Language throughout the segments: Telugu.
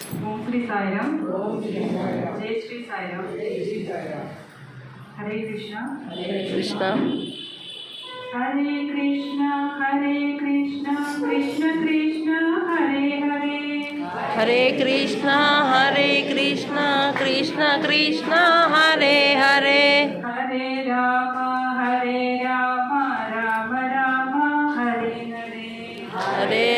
ఓం శ్రీ సాయిరామ్ జై శ్రీ సాయిరామ్ హరే కృష్ణ కృష్ణ హరే కృష్ణ హరే కృష్ణ కృష్ణ కృష్ణ హరే హరే హరే కృష్ణ హరే కృష్ణ కృష్ణ కృష్ణ హరే హరే హరే రామ హరే రామ రామ రామ హరే హరే హరే రామ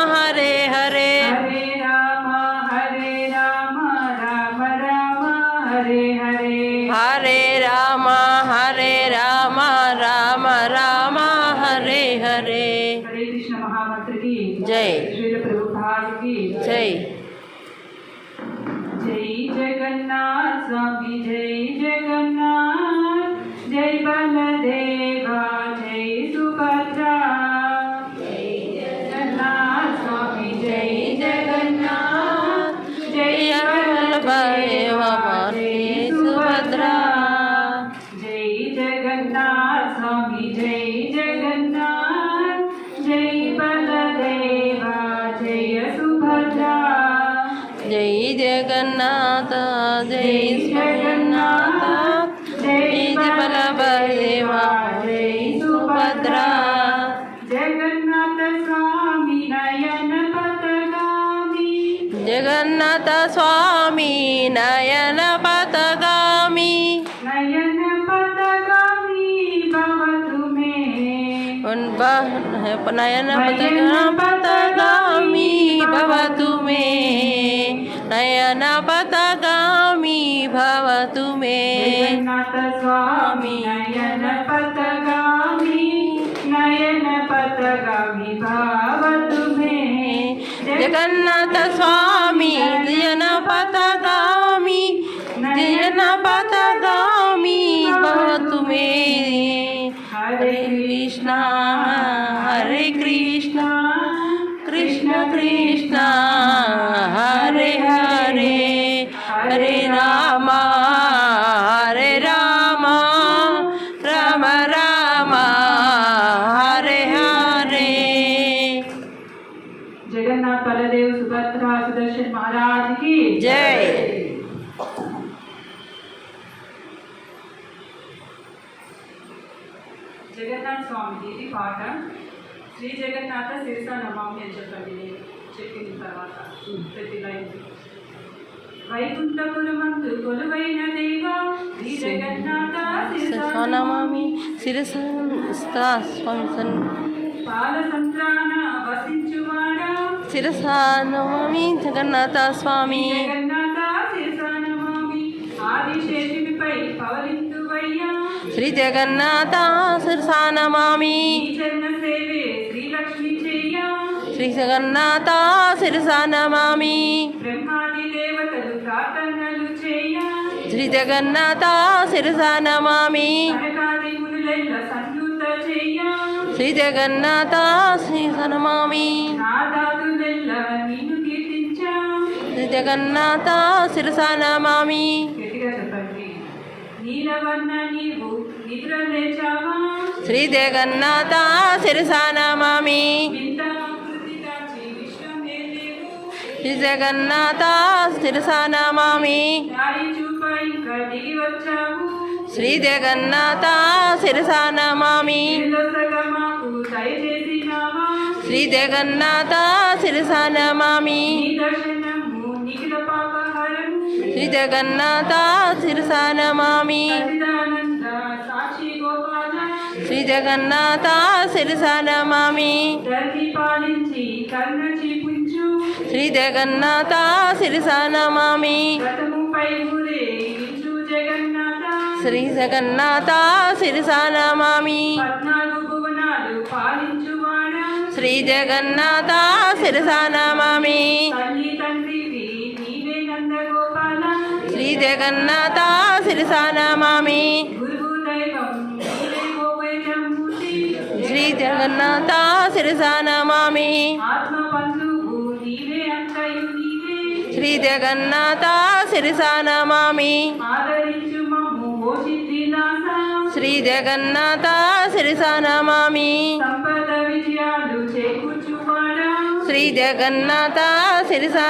హరే హరే హరే కృష్ణ మహామంత్రికి జై శ్రీల ప్రభుపాదికి జై జై జగన్నాథ్ స్వామి జై జగన్నాథ్ जगन्नाथ जय जगन्नाथ जय बल जय सुभद्रा। जगन्नाथ स्वामी नयन पतगामी जगन्नाथ स्वामी नयन पतगामी नयन पतगामी भवतु मे। उन नयन पतगामी పతగామి భవతు మే జగన్నాథ స్వామి జయన పతగామి జయన పతగామి భవతు మే హరే కృష్ణ హరే కృష్ణ కృష్ణ జగన్నాథ్ స్వామికి ఇది పాట. శ్రీ జగన్నాథ శిరస నమామి అని చెప్పండి. నేను చెప్పిన తర్వాత ప్రతి లైన్. వైకుంఠపురమందు కొలువైన దేవ శ్రీ జగన్నాథ శిరస నమామి శిరస స్వామి పాల సంత్రాన వసించువాడా. శిరస నమామి జగన్నాథ స్వామి. జగన్నాథ శిరస నమామి ఆదిశేషునిపై పవలింతువయ్యా. శ్రీ జగన్నాథ శిరస నమామి నీ చరణ సేవే శ్రీలక్ష్మి చెయ్య శ్రీ జగన్నాథ శిరస నమామి బ్రహ్మాది దేవతలు ప్రార్థనలు చేయ. శ్రీ జగన్నాథ శిరస నమామి కనకాది మునులెల్ల సన్నుత చెయ్య శ్రీ జగన్నాథ శిరస నమామి నాదాదులెల్ల నిన్ను కీర్తించా. శ్రీ జగన్నాథ శిరస నమామి గట్టిగా చెప్పండి నీలవర్ణ నీవు నిద్ర లేచావా శ్రీ జగన్నాథ శిరస నమామి వింత ఆకృతి దాచి విశ్వమే లేవు శ్రీ జగన్నాథ శిరస నమామి దారి చూప ఇంకా దిగి వచ్చావు. శ్రీ జగన్నాథ శిరస నమామి నిర్లసగమాకు దయచేసినావా శ్రీ జగన్నాథ శిరస నమామి శ్రీ జగన్నాథ శిరసనమామి శ్రీ జగన్నాథ శిరసనమామి శ్రీ జగన్నాథ శిరసనమామి శ్రీ జగన్నాథ శిరసానమామి శ్రీ జగన్నాథ శిరసా జగన్నాథ శిరసా నమామి శ్రీ జగన్నాథ శిరసా నమామి శ్రీ జగన్నాథ శిరసా శ్రీ జగన్నాథ శిరసా శ్రీ జగన్నాథ శిరసా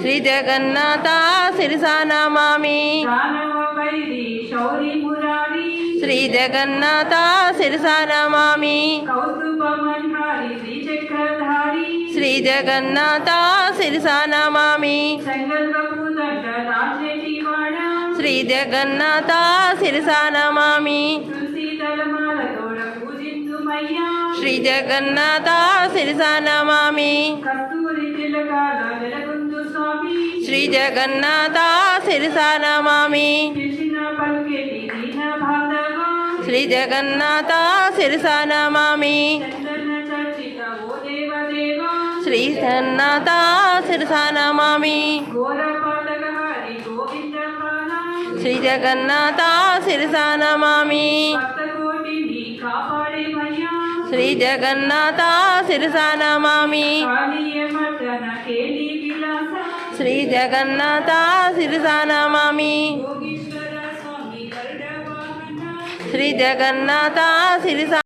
శ్రీ జగన్నాథ శిరసా నమామి. దానవ వైరి శౌరి జగన్నాథ శిరసా నమామి. కౌస్తుభమన్హారి శ్రీచక్రధారి శ్రీ జగన్నాథ శిరసా నమామి. సంగల్పూదండ రాజేటివాడ శ్రీ జగన్నాథ శిరసా నమామి. తులసీదళమాలతోడ పూజింతుమయ్యా శ్రీ జగన్నాథ శిరసా నమామి. శ్రీ జగన్నాథ శిరసా నమామి. శ్రీ జగన్నాథ శిరసా నమామి. శ్రీ జగన్నాథ శిరసా నమామి. శ్రీ జగన్నాథ శిరసా నమామి. శ్రీ జగన్నాథ శిరసా నమామి. శ్రీ జగన్నాథ శిరసా నమామి. యోగీశ్వర స్వామి గరుడ వాహన శ్రీ జగన్నాథ శిరసా